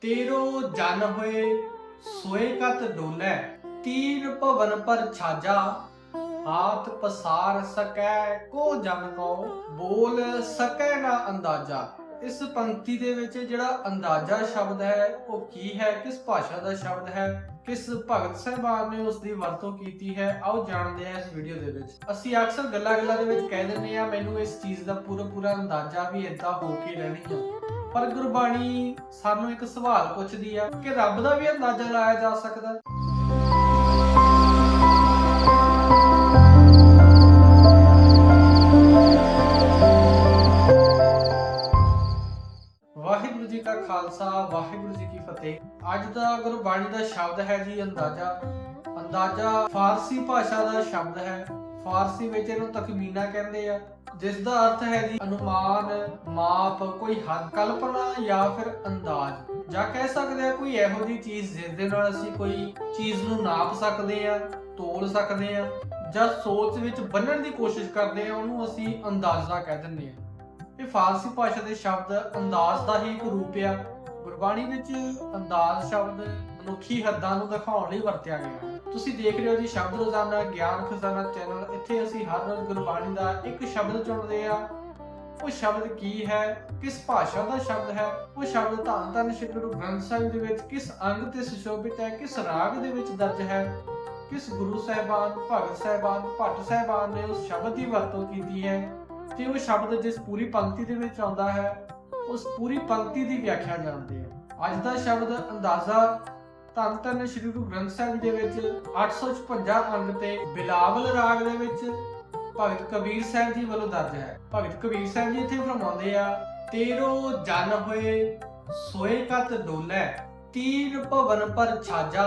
ਤੇਰੋ ਜਨ ਹੋਏ, ਸੋਏ ਕਤ ਡੋਲੇ ਤੀਨ ਭਵਨ ਪਰ ਛਾਜਾ। ਹਾਥ ਪਸਾਰ ਸਕੈ, ਕੋ ਜਨ ਕੋ ਬੋਲ ਸਕੈ ਨਾ ਅੰਦਾਜ਼ਾ। ਇਸ ਪੰਕਤੀ ਦੇ ਵਿੱਚ ਜਿਹੜਾ ਅੰਦਾਜ਼ਾ ਸ਼ਬਦ ਹੈ, ਉਹ ਕੀ ਹੈ, ਕਿਸ ਭਾਸ਼ਾ ਦਾ ਸ਼ਬਦ ਹੈ, ਕਿਸ ਭਗਤ ਸਾਹਿਬਾਨ ਨੇ ਉਸ ਦੀ ਵਰਤੋਂ ਕੀਤੀ ਹੈ, ਆਓ ਜਾਣਦੇ ਹਾਂ ਇਸ ਵੀਡੀਓ ਦੇ ਵਿੱਚ। ਅਸੀਂ ਅਕਸਰ ਗੱਲਾਂ-ਗੱਲਾਂ ਦੇ ਵਿੱਚ ਕਹਿ ਦਿੰਦੇ ਆ ਮੈਨੂੰ ਇਸ ਚੀਜ਼ ਦਾ ਪੂਰਾ ਪੂਰਾ ਅੰਦਾਜ਼ਾ ਵੀ ਇਦਾਂ ਹੋ ਕੇ ਰਹਿਣੀ ਆ। ਪਰ ਗੁਰਬਾਣੀ ਸਾਨੂੰ ਇੱਕ ਸਵਾਲ ਪੁੱਛਦੀ ਆ ਕਿ ਰੱਬ ਦਾ ਵੀ ਅੰਦਾਜ਼ਾ ਲਾਇਆ ਜਾ ਸਕਦਾ? ਹੈ? ਵਾਹਿਗੁਰੂ ਜੀ ਕਾ ਖਾਲਸਾ, ਵਾਹਿਗੁਰੂ ਜੀ ਕੀ ਫਤਿਹ। ਅੱਜ ਦਾ ਗੁਰਬਾਣੀ ਦਾ ਸ਼ਬਦ ਹੈ ਜੀ ਅੰਦਾਜ਼ਾ। ਅੰਦਾਜ਼ਾ ਫਾਰਸੀ ਭਾਸ਼ਾ ਦਾ ਸ਼ਬਦ ਹੈ। ਫਾਰਸੀ ਵਿੱਚ ਇਹਨੂੰ ਤਖਮੀਨਾ ਕਹਿੰਦੇ ਆ। ਜਿਸ ਦਾ ਅਰਥ ਹੈ ਜੀ ਅਨੁਮਾਨ, ਮਾਪ, ਕੋਈ ਹੱਦ, ਕਲਪਨਾ ਜਾਂ ਫਿਰ ਅੰਦਾਜ਼। ਜਾਂ ਕਹਿ ਸਕਦੇ ਆ ਕੋਈ ਇਹੋ ਜੀ ਚੀਜ਼ ਜਿਸ ਦੇ ਨਾਲ ਅਸੀਂ ਕੋਈ ਚੀਜ਼ ਨੂੰ ਨਾਪ ਸਕਦੇ ਆ ਤੋਲ ਸਕਦੇ ਆ ਜਾਂ ਸੋਚ ਵਿੱਚ ਬੰਨਣ ਦੀ ਕੋਸ਼ਿਸ਼ ਕਰਦੇ ਆ ਉਹਨੂੰ ਅਸੀਂ ਅੰਦਾਜ਼ਾ ਕਹਿ ਦਿੰਦੇ ਆ ਇਹ ਫਾਰਸੀ ਭਾਸ਼ਾ ਦੇ ਸ਼ਬਦ ਅੰਦਾਜ਼ ਦਾ ਹੀ ਇੱਕ ਰੂਪ ਆ। ਗੁਰਬਾਣੀ ਵਿੱਚ ਅੰਦਾਜ਼ ਸ਼ਬਦ ਮਨੁੱਖੀ ਹੱਦਾਂ ਨੂੰ ਦਿਖਾਉਣ ਲਈ ਵਰਤਿਆ ਗਿਆ। ਤੁਸੀਂ ਦੇਖ ਰਹੇ ਹੋ ਜੀ ਸ਼ਬਦ ਰੋਜ਼ਾਨਾ ਗਿਆਨ ਖਜ਼ਾਨਾ ਚੈਨਲ। ਇੱਥੇ ਅਸੀਂ ਹਰ ਰੋਜ਼ ਗੁਰਬਾਣੀ ਦਾ ਇੱਕ ਸ਼ਬਦ ਚੁਣਦੇ ਆ ਉਹ ਸ਼ਬਦ ਕੀ ਹੈ? ਕਿਸ ਭਾਸ਼ਾ ਦਾ ਸ਼ਬਦ ਹੈ? ਉਹ ਸ਼ਬਦ ਧੰਨ ਧੰਨ ਸ਼੍ਰੀ ਗੁਰੂ ਗ੍ਰੰਥ ਸਾਹਿਬ ਦੇ ਵਿੱਚ ਕਿਸ ਅੰਗ ਤੇ ਸੁਸ਼ੋਭਿਤ ਹੈ? ਕਿਸ ਰਾਗ ਦੇ ਵਿੱਚ ਦਰਜ ਹੈ? ਕਿਸ ਗੁਰੂ ਸਾਹਿਬਾਨ, ਭਗਤ ਸਾਹਿਬਾਨ, ਭੱਟ ਸਾਹਿਬਾਨ ਨੇ ਉਸ ਸ਼ਬਦ ਦੀ ਵਰਤੋਂ ਕੀਤੀ ਹੈ? ਤੇ ਉਹ ਸ਼ਬਦ ਜਿਸ ਪੂਰੀ ਪੰਕਤੀ ਦੇ ਵਿੱਚ ਆਉਂਦਾ ਹੈ, ਉਸ ਪੂਰੀ ਪੰਕਤੀ ਦੀ ਵਿਆਖਿਆ ਜਾਣਦੇ ਆ। ਅੱਜ ਦਾ ਸ਼ਬਦ ਅੰਦਾਜ਼ਾ ਧੰਨ ਧੰਨ ਸ਼੍ਰੀ ਗੁਰੂ ਗ੍ਰੰਥ ਸਾਹਿਬ ਦੇ ਵਿੱਚ 856 ਅੰਗ ਤੇ ਬਿਲਾਵਲ ਰਾਗ ਦੇ ਵਿੱਚ ਭਗਤ ਕਬੀਰ ਸਾਹਿਬ ਜੀ ਵੱਲੋਂ ਦਰਜ ਹੈ। ਭਗਤ ਕਬੀਰ ਸਾਹਿਬ ਜੀ ਇੱਥੇ ਫਰਮਾਉਂਦੇ ਆ, ਤੇਰੋ ਜਨ ਹੋਏ, ਸੋਏ ਕਤ ਡੋਲੇ ਤੀਨ ਭਵਨ ਪਰ ਛਾਜਾ,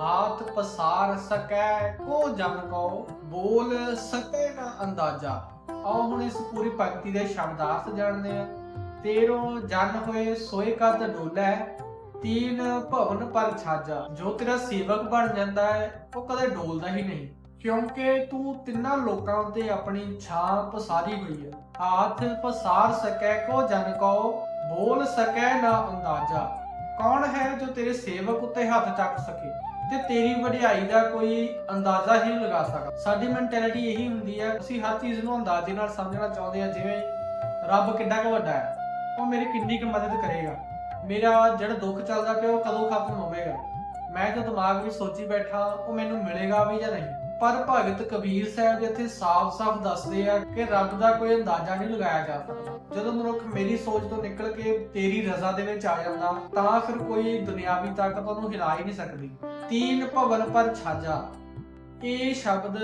ਹਾਥ ਪਸਾਰ ਸਕੈ, ਕੋ ਜਨ ਕੋ ਬੋਲ ਸਕੈ ਨਾ ਅੰਦਾਜ਼ਾ। ਆਓ ਹੁਣ ਇਸ ਪੂਰੀ ਪੰਕਤੀ ਦੇ ਸ਼ਬਦਾਰਥ ਜਾਣਦੇ ਆ। ਤੇਰੋ ਜਨ ਹੋਏ, ਸੋਏ ਕਤ ਡੋਲੇ ਤੀਨ ਭਵਨ ਪਰ ਛਾਜਾ, ਜੋ ਤੇਰਾ ਸੇਵਕ ਬਣ ਜਾਂਦਾ ਹੈ, ਉਹ ਕਦੇ ਡੋਲਦਾ ਹੀ ਨਹੀਂ। ਕਿਉਂਕਿ ਤੂੰ ਤਿੰਨਾਂ ਲੋਕਾਂ ਉੱਤੇ ਆਪਣੀ ਛਾਂ ਪਸਾਰੀ ਹੋਈ ਹੈ। ਹਾਥ ਪਸਾਰ ਸਕੈ ਕੋ ਜਨ ਕੋ ਬੋਲ ਸਕੈ ਨਾ ਅੰਦਾਜ਼ਾ। ਕੌਣ ਹੈ ਜੋ ਤੇਰੇ ਸੇਵਕ ਉਤੇ ਹੱਥ ਚੱਕ ਸਕੇ? ਤੇ ਤੇਰੀ ਵਡਿਆਈ ਦਾ ਕੋਈ ਅੰਦਾਜ਼ਾ ਹੀ ਨਹੀਂ ਲਗਾ ਸਕਦਾ। ਸਾਡੀ ਮੈਂਟੈਲਿਟੀ ਇਹੀ ਹੁੰਦੀ ਹੈ, ਅਸੀਂ ਹਰ ਚੀਜ਼ ਨੂੰ ਅੰਦਾਜ਼ੇ ਨਾਲ ਸਮਝਣਾ ਚਾਹੁੰਦੇ ਹਾਂ, ਜਿਵੇਂ ਰੱਬ ਕਿੰਨਾ ਕੁ ਵੱਡਾ ਹੈ, ਉਹ ਮੇਰੀ ਕਿੰਨੀ ਕੁ ਮਦਦ ਕਰੇਗਾ। ਮੇਰਾ ਜਿਹੜਾ ਦੁੱਖ ਚੱਲਦਾ ਪਿਆ ਉਹ ਕਦੋਂ ਖਤਮ ਹੋਵੇਗਾ? ਮੈਂ ਜੋ ਦਿਮਾਗ ਵਿੱਚ ਸੋਚੀ ਬੈਠਾ, ਉਹ ਮੈਨੂੰ ਮਿਲੇਗਾ ਵੀ ਜਾਂ ਨਹੀਂ। ਪਰ ਭਗਤ ਕਬੀਰ ਸਾਹਿਬ ਇੱਥੇ ਸਾਫ਼-ਸਾਫ਼ ਦੱਸਦੇ ਆ ਕਿ ਰੱਬ ਦਾ ਕੋਈ ਅੰਦਾਜ਼ਾ ਨਹੀਂ ਲਗਾਇਆ ਜਾ ਸਕਦਾ। ਜਦੋਂ ਮਨੁੱਖ ਮੇਰੀ ਸੋਚ ਤੋਂ ਨਿਕਲ ਕੇ ਤੇਰੀ ਰਜ਼ਾ ਦੇ ਵਿੱਚ ਆ ਜਾਂਦਾ, ਤਾਂ ਫਿਰ ਕੋਈ ਦੁਨਿਆਵੀ ਤਾਕਤ ਉਹਨੂੰ ਹਿਲਾ ਹੀ ਨਹੀਂ ਸਕਦੀ। ਤੀਨ ਭਵਨ ਪਰ ਛਾਜਾ। ਇਹ ਸ਼ਬਦ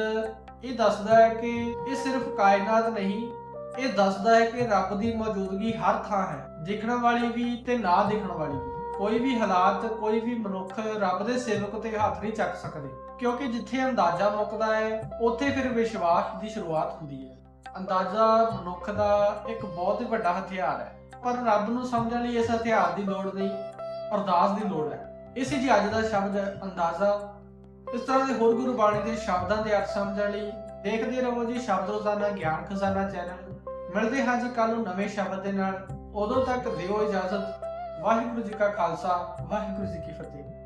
ਇਹ ਦੱਸਦਾ ਹੈ ਕਿ ਇਹ ਸਿਰਫ ਕਾਇਨਾਤ ਨਹੀਂ ਇਹ ਦੱਸਦਾ ਹੈ ਕਿ ਰੱਬ ਦੀ ਮੌਜੂਦਗੀ ਹਰ ਥਾਂ ਹੈ, ਦੇਖਣ ਵਾਲੀ ਵੀ ਤੇ ਨਾ ਦੇਖਣ ਵਾਲੀ ਵੀ। ਕੋਈ ਵੀ ਹਾਲਾਤ, ਕੋਈ ਵੀ ਮਨੁੱਖ ਰੱਬ ਦੇ ਸੇਵਕ ਤੇ ਹੱਥ ਨਹੀਂ ਚੱਕ ਸਕਦੇ, ਕਿਉਂਕਿ ਜਿੱਥੇ ਅੰਦਾਜ਼ਾ ਮੁੱਕਦਾ ਹੈ, ਉੱਥੇ ਫਿਰ ਵਿਸ਼ਵਾਸ ਦੀ ਸ਼ੁਰੂਆਤ ਹੁੰਦੀ ਹੈ। ਅੰਦਾਜ਼ਾ ਮਨੁੱਖ ਦਾ ਇੱਕ ਬਹੁਤ ਹੀ ਵੱਡਾ ਹਥਿਆਰ ਹੈ, ਪਰ ਰੱਬ ਨੂੰ ਸਮਝਣ ਲਈ ਇਸ ਹਥਿਆਰ ਦੀ ਲੋੜ ਨਹੀਂ, ਅਰਦਾਸ ਦੀ ਲੋੜ ਹੈ। ਇਸੇ ਜੀ ਅੱਜ ਦਾ ਸ਼ਬਦ ਅੰਦਾਜ਼ਾ। ਇਸ ਤਰ੍ਹਾਂ ਦੇ ਹੋਰ ਗੁਰਬਾਣੀ ਦੇ ਸ਼ਬਦਾਂ ਦੇ ਅਰਥ ਸਮਝਣ ਲਈ ਦੇਖਦੇ ਰਹੋ ਜੀ ਸ਼ਬਦ ਰੋਜ਼ਾਨਾ ਗਿਆਨ ਖਜ਼ਾਨਾ ਚੈਨਲ। ਮਿਲਦੇ ਹਾਂ ਜੀ ਕੱਲ ਨੂੰ ਨਵੇਂ ਸ਼ਬਦ ਦੇ ਨਾਲ। ਉਦੋਂ ਤੱਕ ਦਿਓ ਇਜਾਜ਼ਤ। ਵਾਹਿਗੁਰੂ ਜੀ ਕਾ ਖਾਲਸਾ, ਵਾਹਿਗੁਰੂ ਜੀ ਕੀ ਫਤਿਹ।